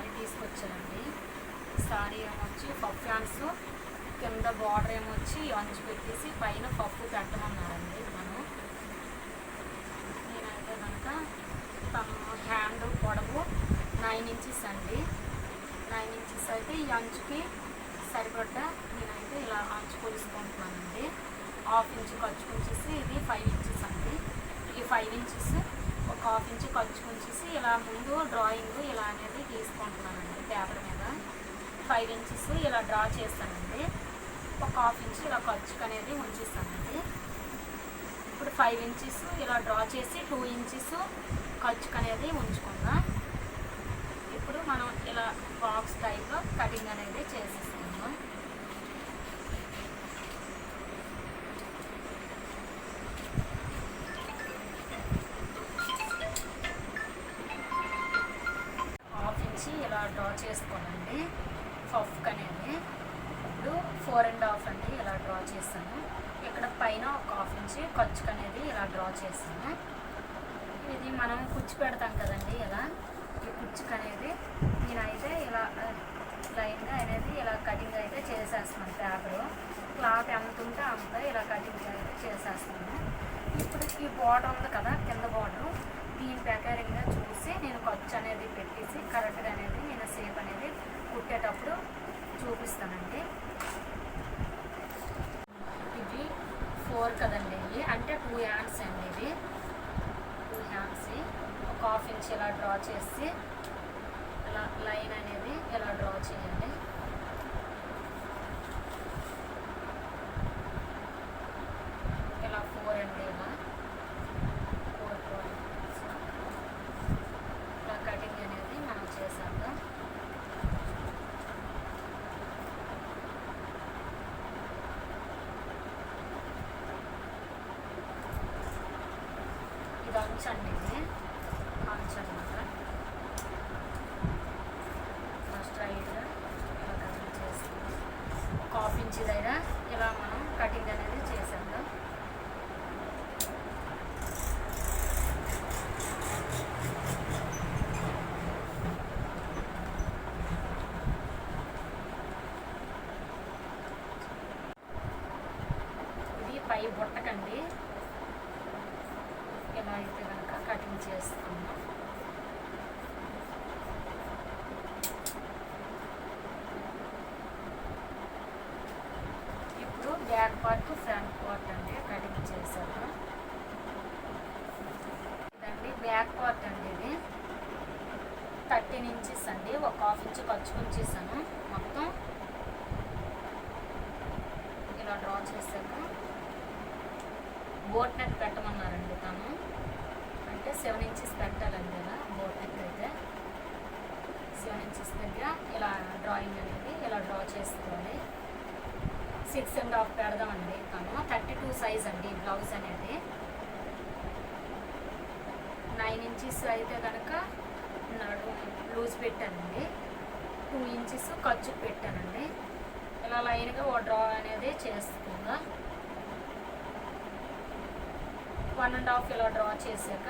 శారీ తీసుకొచ్చానండి శారీ ఏమొచ్చి puff hands కింద బార్డర్ ఏమొచ్చి అంచు పెట్టేసి పైన పప్పు పెట్టమన్నారండి మనం నేనైతే కనుక తను హ్యాండ్ పొడవు నైన్ ఇంచెస్ అండి. నైన్ ఇంచెస్ అయితే ఈ అంచుకి సరిపడ్డ నేనైతే ఇలా అంచు కొలుసుకుంటున్నానండి. హాఫ్ ఇంచ్ ఖర్చుకుంచేసి ఇది ఫైవ్ ఇంచెస్ అండి. ఈ ఫైవ్ ఇంచెస్ ఒక హాఫ్ ఇంచ్ ఖర్చుకుంచేసి ఇలా ముందు డ్రాయింగ్ ఇలా అనేది గీసుకుంటున్నానండి పేపర్ మీద. ఫైవ్ ఇంచెస్ ఇలా డ్రా చేస్తానండి. ఒక హాఫ్ ఇంచ్ ఇలా ఖర్చుకు అనేది ఉంచేస్తానండి ఇప్పుడు ఫైవ్ ఇంచెస్ ఇలా డ్రా చేసి టూ ఇంచెస్ ఖర్చుకు అనేది ఉంచుకుందాం ఇప్పుడు మనం ఇలా బాక్స్ టైప్లో కటింగ్ అనేది చేసేస్తాం. క్లాత్ అంతా ఇలా కటింగ్ చేసేస్తాను ఇప్పుడు ఈ బార్డర్ ఉంది కదా కింద బార్డర్ దీని ప్రకారంగా చూసి నేను ఖర్చు అనేది పెట్టేసి కరెక్ట్గా అనేది నేను సేప్ అనేది కుట్టేటప్పుడు చూపిస్తానండి. ఇది ఫోర్ కదండి ఇవి అంటే టూ హ్యాండ్స్ అండి ఇవి టూ హ్యాండ్స్ ఒక హాఫ్ ఇంచ్ ఇలా డ్రా చేసి ఇలా లైన్ అనేది ఇలా డ్రా చేయండి ఇలా ఫోర్ అండి ఇలా ఫోర్ ఫోర్ ఇలా కటింగ్ అనేది మనం చేసాక ఇది అంచండి ఇది అంచు అనమాట స్ట్రైట్గా ఇలా కటింగ్ చేసుకుని ఒక ఇలా మనం కటింగ్ అనేది చేసేద్దాం. ఇది పై బుట్టకండి. ఇలా అయితే కనుక కటింగ్ చేసుకుందాం ఇప్పుడు బ్యాక్ పార్ట్ ఫ్రంట్ పార్ట్ అండి కటింగ్ చేశాను ఇదండి బ్యాక్ పార్ట్ అండి ఇది. థర్టీన్ ఇంచెస్ అండి. ఒక హాఫ్ ఇంచ్ ఖర్చుకొచ్చేసాను మొత్తం ఇలా డ్రా చేశాను. బోట్ నెక్ పెట్టమన్నారండి తను. అంటే సెవెన్ ఇంచెస్ పెట్టాలండి ఇలా బోట్ నెక్ అయితే. సెవెన్ ఇంచెస్ దగ్గర ఇలా డ్రాయింగ్ అనేది ఇలా డ్రా చేసుకోవాలి. సిక్స్ అండ్ హాఫ్ పెడదామండి. తను థర్టీ టూ సైజ్ అండి బ్లౌజ్ అనేది. నైన్ ఇంచెస్ అయితే కనుక నడు లూజ్ పెట్టానండి. టూ ఇంచెస్ ఖర్చు పెట్టానండి. ఇలా లైన్గా ఓ డ్రా అనేది చేసుకుందా వన్ అండ్ హాఫ్ ఇలా డ్రా చేశాక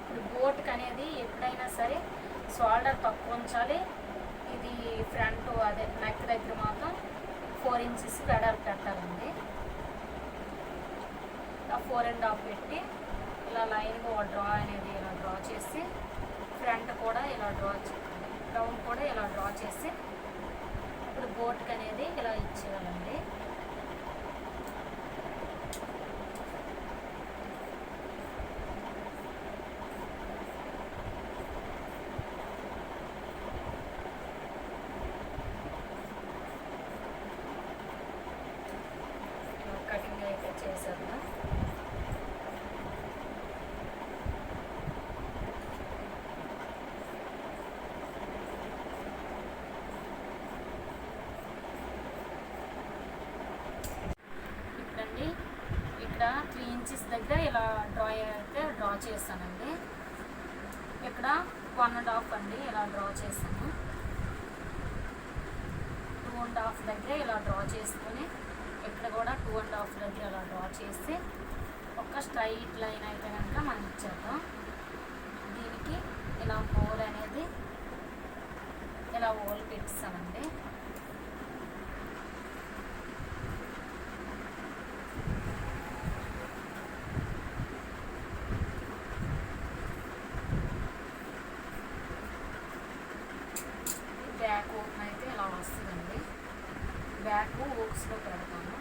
ఇప్పుడు బోట్కి అనేది ఎప్పుడైనా సరే షోల్డర్ తక్కువ ఉంచాలి. ఇది ఫ్రంట్ అదే నెక్ దగ్గర మాత్రం ఫోర్ ఇంచెస్ వెడల్ పెట్టాలండి ఇలా ఫోర్ అండ్ హాఫ్ పెట్టి ఇలా లైన్గా డ్రా అనేది ఇలా డ్రా చేసి ఫ్రంట్ కూడా ఇలా డ్రా రౌండ్ కూడా ఇలా డ్రా చేసి ఇప్పుడు బోట్కి అనేది ఇలా ఇచ్చేయాలండి ఇలా కటింగ్ అయితే చేసేద్దాం ఇప్పుడండి ఇక్కడ త్రీ ఇంచెస్ దగ్గర ఇలా డ్రా అయితే డ్రా చేస్తానండి. ఇక్కడ వన్ అండ్ హాఫ్ అండి ఇలా డ్రా చేశాను. టూ అండ్ హాఫ్ దగ్గర ఇలా డ్రా చేసుకొని ఇక్కడ కూడా టూ అండ్ హాఫ్ దగ్గర ఇలా డ్రా చేసి ఒక స్ట్రైట్ లైన్ అయితే కనుక మనం ఇచ్చేద్దాం. దీనికి ఇలా హోల్ అనేది ఇలా హోల్ పెట్టిస్తానండి బ్యాక్ ఓపెన్ అయితే ఇలా వస్తుందండి బ్యాక్ ఓక్స్లో పెడతాను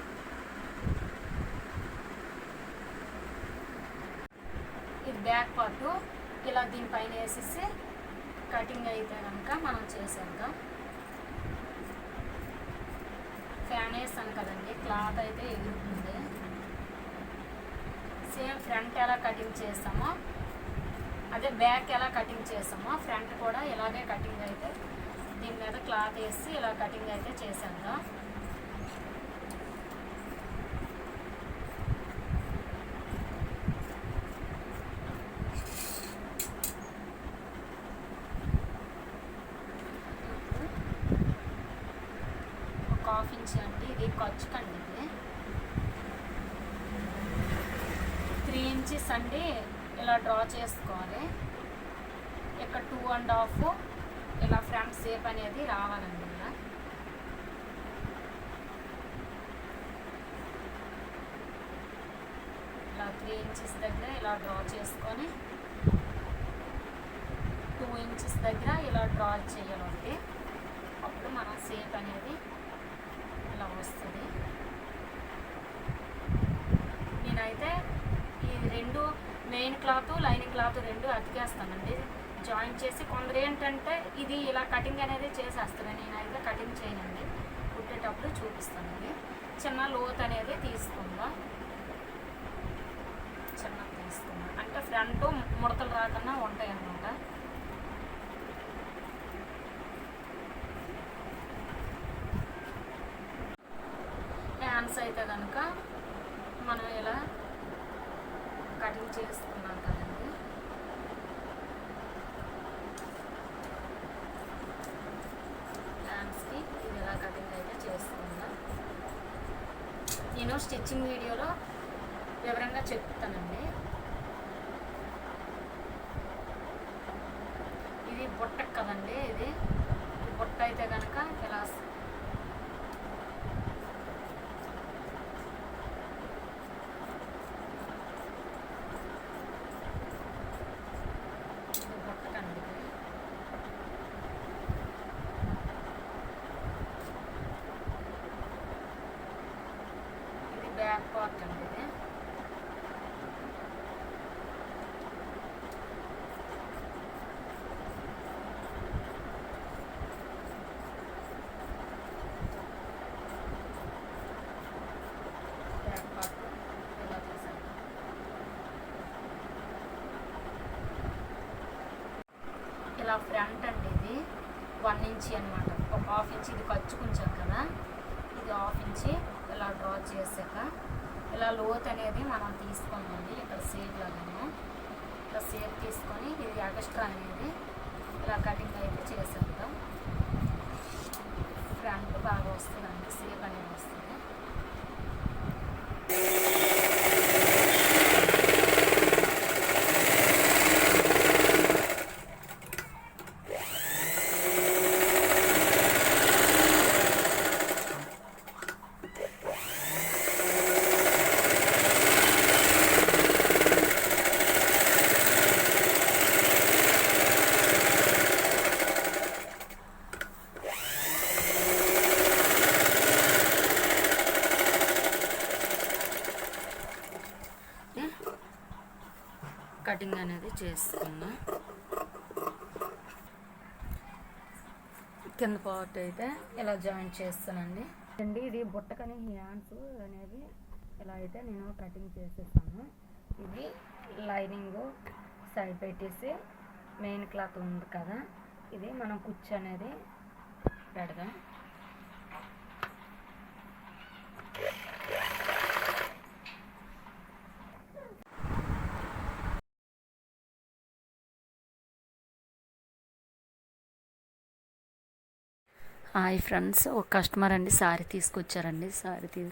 పాటు ఇలా దీనిపైన వేసేసి కటింగ్ అయితే కనుక మనం చేసేద్దాం. ఫ్యాన్ వేసాను కదండి క్లాత్ అయితే ఎగురుతుంది. సేమ్ ఫ్రంట్ ఎలా కటింగ్ చేస్తామో అదే బ్యాక్ ఎలా కటింగ్ చేస్తామో ఫ్రంట్ కూడా ఇలాగే కటింగ్ అయితే దీని మీద క్లాత్ వేసి ఇలా కటింగ్ అయితే చేసేద్దాం ఒక హాఫ్ ఇంచ్ అండి ఇది ఖర్చుకండి ఇది త్రీ ఇంచెస్ అండి ఇలా డ్రా చేసుకోవాలి. ఇక్కడ టూ అండ్ హాఫ్ ఇలా ఫ్రంట్ షేప్ అనేది రావాలండి ఇలా ఇలా త్రీ ఇంచెస్ దగ్గర ఇలా డ్రా చేసుకొని టూ ఇంచెస్ దగ్గర ఇలా డ్రా చేయాలండి. అప్పుడు మనం షేప్ అనేది ఇలా వస్తుంది. నేనైతే ఈ రెండు మెయిన్ క్లాత్ లైనింగ్ క్లాత్ రెండు అతికేస్తానండి. జాయిన్ చేసి కొందరు ఏంటంటే ఇది ఇలా కటింగ్ అనేది చేసేస్తారు. నేనైతే కటింగ్ చేయనండి. కుట్టేటప్పుడు చూపిస్తానండి. చిన్న లోత్ అనేది తీసుకుందాం. చిన్న తీసుకుందాం. అంటే ఫ్రంట్ ముడతలు రాకుండా ఉంటాయి అన్నమాట హ్యాండ్స్ అయితే కనుక మనం ఇలా కటింగ్ చేసుకున్నాం కదండి. హ్యాండ్స్కి ఇది ఇలా కటింగ్ అయితే చేసుకుందాం నేను స్టిచ్చింగ్ వీడియోలో వివరంగా చెప్తానండి ఇది బుట్ట కదండి ఇది ఈ బుట్ట అయితే కనుక ఇలా ఇది బుట్ట కండి ఇది. ఇది బ్యాక్ పార్ట్ అండి ఇది బ్యాక్ పార్ట్ ఇలా తీసాను ఇలా ఫ్రంట్ అండి ఇది వన్ ఇంచి అనమాట ఒక హాఫ్ ఇంచ్ ఇది ఖర్చుకుంచాం కదా ఇది హాఫ్ ఇంచి ఇలా డ్రా చేసాక ఇలా లోత్ అనేది మనం తీసుకోమండి ఇక్కడ సేప్ లాగాను. ఇలా సేప్ తీసుకొని ఇది ఎక్స్ట్రా అనేది ఇలా కటింగ్ అయితే చేసేద్దాం. ఫ్రంట్ బాగా వస్తుందండి సేప్ అనేది వస్తుంది. కటింగ్ కింద పార్ట్ అయితే ఇలా జాయిన్ చేస్తానండి. అండి ఇది బుట్టకని హ్యాండ్స్ అనేది ఇలా అయితే నేను కటింగ్ చేసేస్తాను ఇది లైనింగ్ సైడ్ పెట్టేసి మెయిన్ క్లాత్ ఉంది కదా ఇది మనం కుచ్చు అనేది పెడదాం. హాయ్ ఫ్రెండ్స్ ఒక కస్టమర్ అండి సారీ తీసుకొచ్చారండి సారీ తీ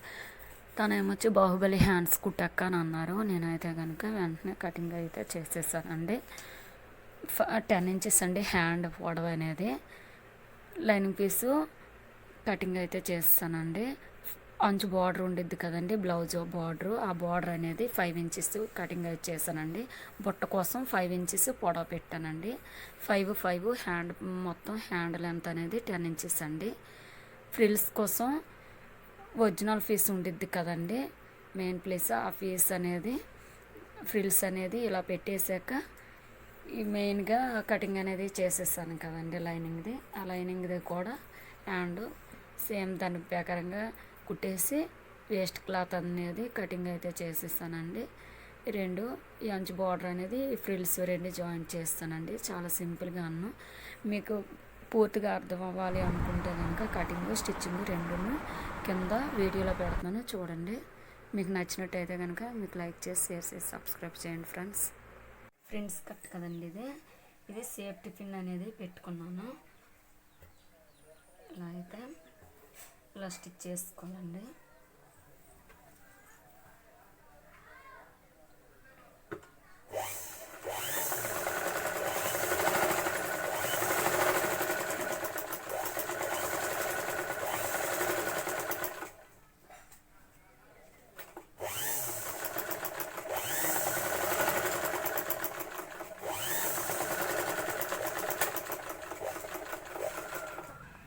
తను ఏమొచ్చి బాహుబలి హ్యాండ్స్ కుట్టక్క అని అన్నారు. నేనైతే కనుక వెంటనే కటింగ్ అయితే చేసేసానండి. టెన్ ఇంచెస్ అండి హ్యాండ్ పొడవు అనేది లైనింగ్ పీసు కటింగ్ అయితే చేస్తానండి. అంచు బార్డర్ ఉండిద్ది కదండి బ్లౌజ్ బార్డర్. ఆ బార్డర్ అనేది ఫైవ్ ఇంచెస్ కటింగ్ చేశానండి. బుట్ట కోసం ఫైవ్ ఇంచెస్ పొడవ పెట్టానండి. ఫైవ్ ఫైవ్ హ్యాండ్ మొత్తం హ్యాండ్ లెంత్ అనేది టెన్ ఇంచెస్ అండి. ఫ్రిల్స్ కోసం ఒరిజినల్ ఫీస్ ఉండిద్ది కదండి. మెయిన్ ప్లేస్ ఆ ఫీస్ అనేది ఫ్రిల్స్ అనేది ఇలా పెట్టేశాక ఈ మెయిన్గా కటింగ్ అనేది చేసేసాను కదండి లైనింగ్ది. ఆ లైనింగ్ది కూడా హ్యాండ్ సేమ్ దాని ప్రకారంగా కుట్టేసి వేస్ట్ క్లాత్ అనేది కటింగ్ అయితే చేసిస్తానండి. రెండు ఈ అంచు బార్డర్ అనేది ఫ్రిల్స్ రెండు జాయింట్ చేస్తానండి. చాలా సింపుల్గా అన్ను. మీకు పూర్తిగా అర్థం అవ్వాలి అనుకుంటే కనుక కటింగ్ స్టిచ్చింగ్ రెండును కింద వీడియోలో పెడుతున్నాను. చూడండి. మీకు నచ్చినట్టయితే కనుక మీకు లైక్ చేసి షేర్ చేసి సబ్స్క్రైబ్ చేయండి ఫ్రెండ్స్. ఫ్రెండ్స్ కట్ కదండి ఇది. ఇది సేఫ్టీ పిన్ అనేది పెట్టుకున్నాను. ఇలా అయితే ఇలా స్టిచ్ చేసుకోవాలండి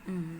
ఆన్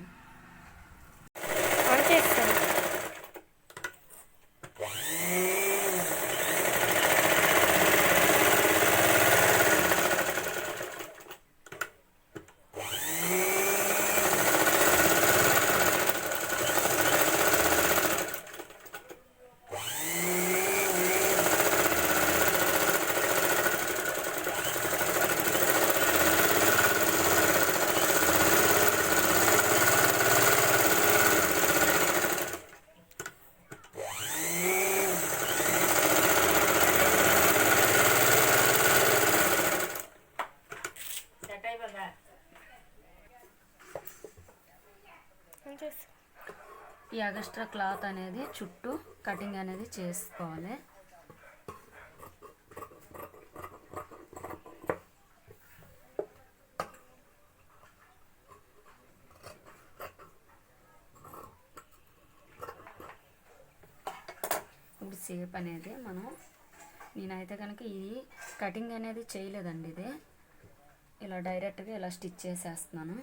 ఈ అగస్ట్రా క్లాత్ అనేది చుట్టూ కటింగ్ అనేది చేసుకోవాలి. ఇప్పుడు సేప్ అనేది మనం నేనైతే కనుక ఇది కటింగ్ అనేది చేయలేదండి ఇది. ఇలా డైరెక్ట్గా ఇలా స్టిచ్ చేసేస్తున్నాను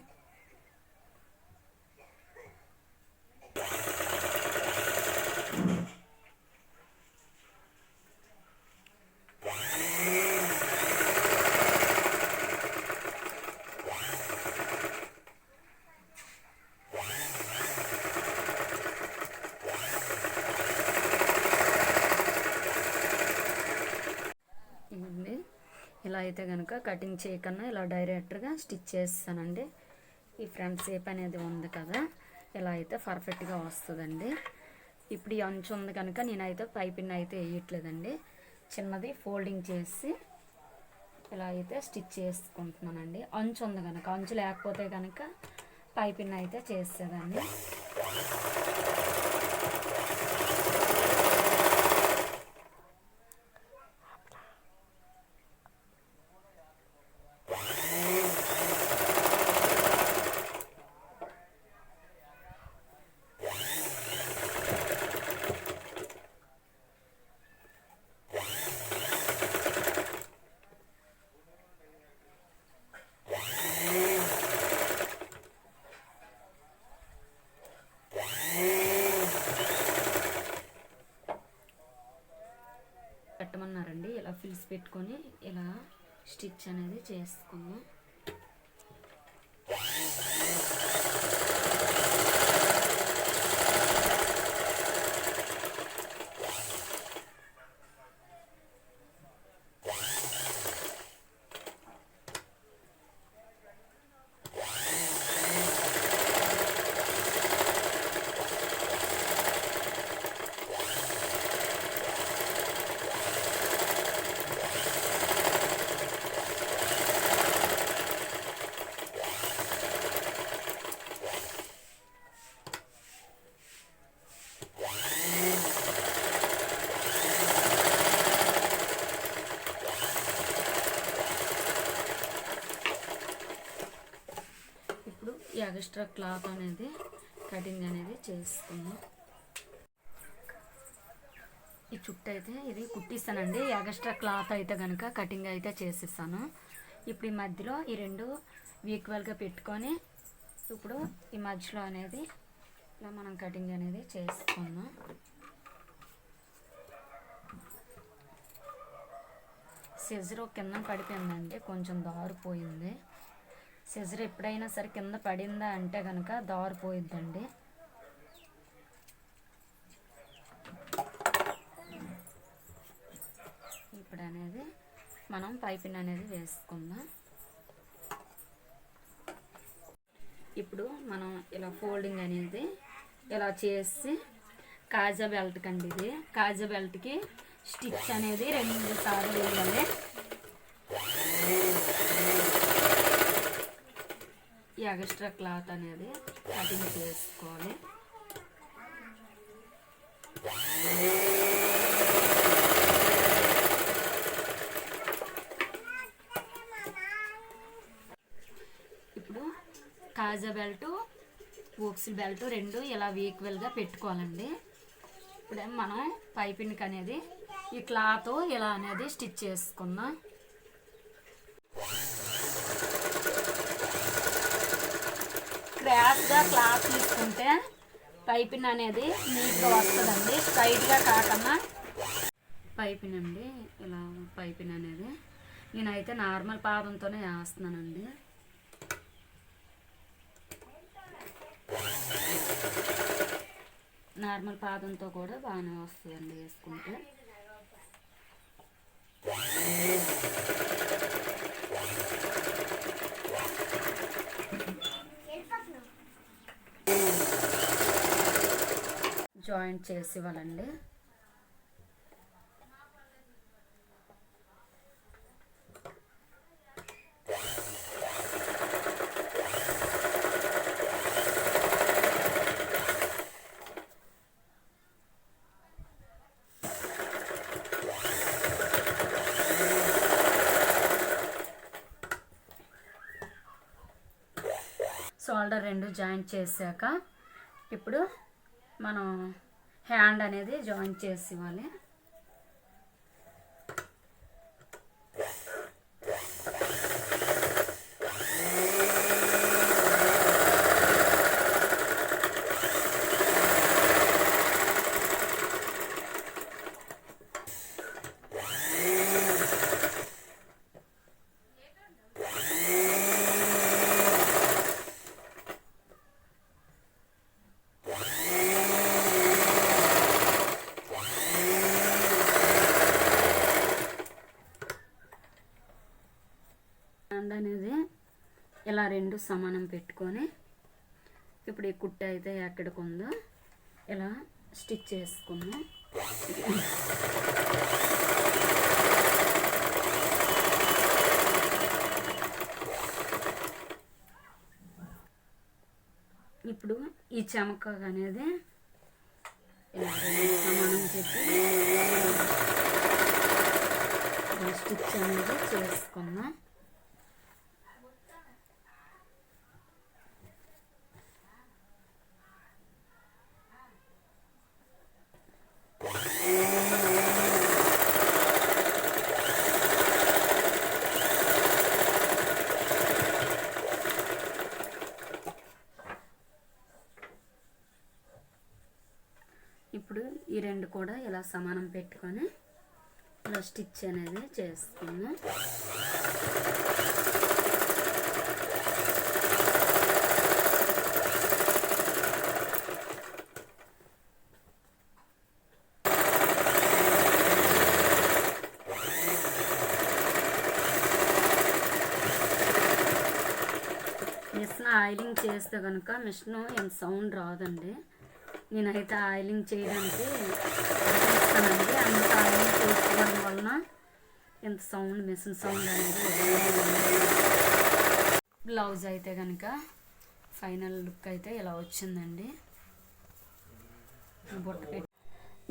ఇవ్వండి ఇలా అయితే కనుక కటింగ్ చేయకన్నా ఇలా డైరెక్ట్గా స్టిచ్ చేస్తానండి. ఈ ఫ్రంట్ షేప్ అనేది ఉంది కదా ఇలా అయితే పర్ఫెక్ట్గా వస్తుందండి. ఇప్పుడు ఈ అంచు ఉంది కనుక నేనైతే పైపిన్ అయితే వేయట్లేదండి. చిన్నది ఫోల్డింగ్ చేసి ఇలా అయితే స్టిచ్ చేసుకుంటున్నానండి. అంచు ఉంది కనుక అంచు లేకపోతే కనుక పైపిన్ అయితే చేసేదాన్ని. కట్టమన్నారండి ఇలా ఫిల్స్ పెట్టుకొని ఇలా స్టిచ్ అనేది చేసుకున్నాం ఎక్స్ట్రా క్లాత్ అనేది కటింగ్ అనేది చేసుకుందాం ఈ చుట్టు అయితే ఇది కుట్టిస్తానండి. ఎక్స్ట్రా క్లాత్ అయితే కనుక కటింగ్ అయితే చేసిస్తాను. ఇప్పుడు ఈ మధ్యలో ఈ రెండు ఈక్వల్గా పెట్టుకొని ఇప్పుడు ఈ మధ్యలో అనేది ఇలా మనం కటింగ్ అనేది చేసుకున్నాం సిజరు కింద పడిపోయిందండి. కొంచెం దారిపోయింది. సిజర్ ఎప్పుడైనా సరే కింద పడిందా అంటే కనుక దారిపోయిద్దండి ఇప్పుడు అనేది మనం పైపింగ్ అనేది వేసుకుందాం. ఇప్పుడు మనం ఇలా ఫోల్డింగ్ అనేది ఇలా చేసి కాజా బెల్ట్ కండి ఇది. కాజా బెల్ట్కి స్టిచ్ అనేది రెండు సార్లు వేయాలి. ఈ ఎక్స్ట్రా క్లాత్ అనేది కటింగ్ చేసుకోవాలి. ఇప్పుడు కాజా బెల్ట్ ఊక్స్ బెల్ట్ రెండు ఇలా ఈక్వల్గా పెట్టుకోవాలండి. ఇప్పుడే మనం పైపింగ్ అనేది ఈ క్లాత్ ఇలా అనేది స్టిచ్ చేసుకుందాం. క్రాస్గా క్లాత్ తీసుకుంటే పైపిన్ అనేది నీట్గా వస్తుందండి. స్ట్రైట్గా కాకుండా పైపిన్ అండి. ఇలా పైపిన్ అనేది నేనైతే నార్మల్ పాదంతోనే వేస్తున్నానండి. నార్మల్ పాదంతో కూడా బాగానే వస్తుందండి వేసుకుంటే. జాయింట్ చేసి ఇవ్వాలండి షోల్డర్ రెండు జాయింట్ చేశాక ఇప్పుడు మనం హ్యాండ్ అనేది జాయిన్ చేసి ఇవ్వాలి హ్యాండ్ అనేది ఇలా రెండు సమానం పెట్టుకొని ఇప్పుడు ఈ కుట్ట అయితే ఎక్కడికి ఉందో ఇలా స్టిచ్ చేసుకున్నాం ఇప్పుడు ఈ చెమక అనేది ఇలా సమానం పెట్టి స్టిచ్ అనేది చేసుకున్నాం ఇప్పుడు ఈ రెండు కూడా ఇలా సమానం పెట్టుకొని ఇలా స్టిచ్ అనేది చేసుకుందాం మిషన్ ఆయిలింగ్ చేస్తే కనుక మిషన్ ఏం సౌండ్ రాదండి. నేనైతే ఆయిలింగ్ చేయడానికి ఇస్తానండి అంత ఆయిలింగ్ చేసుకోవడం వలన ఇంత సౌండ్ మిషన్ సౌండ్ అనేది బ్లౌజ్ అయితే కనుక ఫైనల్ లుక్ అయితే ఇలా వచ్చిందండి. బుట్ట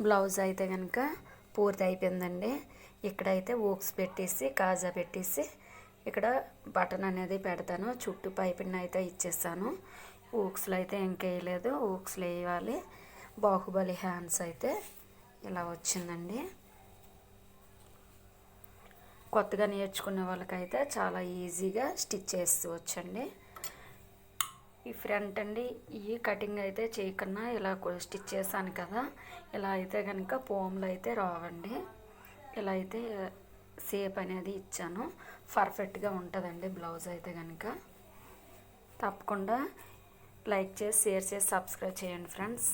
బ్లౌజ్ అయితే కనుక పూర్తి అయిపోయిందండి. ఇక్కడైతే ఓక్స్ పెట్టేసి కాజా పెట్టేసి ఇక్కడ బటన్ అనేది పెడతాను. చుట్టూ పైపింగ్ అయితే ఇచ్చేస్తాను. ఊక్స్లు అయితే ఇంకేయలేదు ఊక్స్లు వేయాలి. బాహుబలి హ్యాండ్స్ అయితే ఇలా వచ్చిందండి. కొత్తగా నేర్చుకునే వాళ్ళకైతే చాలా ఈజీగా స్టిచ్ చేస్తూ వచ్చండి. ఈ ఫ్రంట్ అండి ఈ కటింగ్ అయితే చేయకన్నా ఇలా స్టిచ్ చేశాను కదా ఇలా అయితే కనుక పోమ్లు అయితే రావండి. ఇలా అయితే సేప్ అనేది ఇచ్చాను. పర్ఫెక్ట్గా ఉంటుందండి బ్లౌజ్ అయితే కనుక తప్పకుండా లైక్ చేసి షేర్ చేసి సబ్స్క్రైబ్ చేయండి ఫ్రెండ్స్.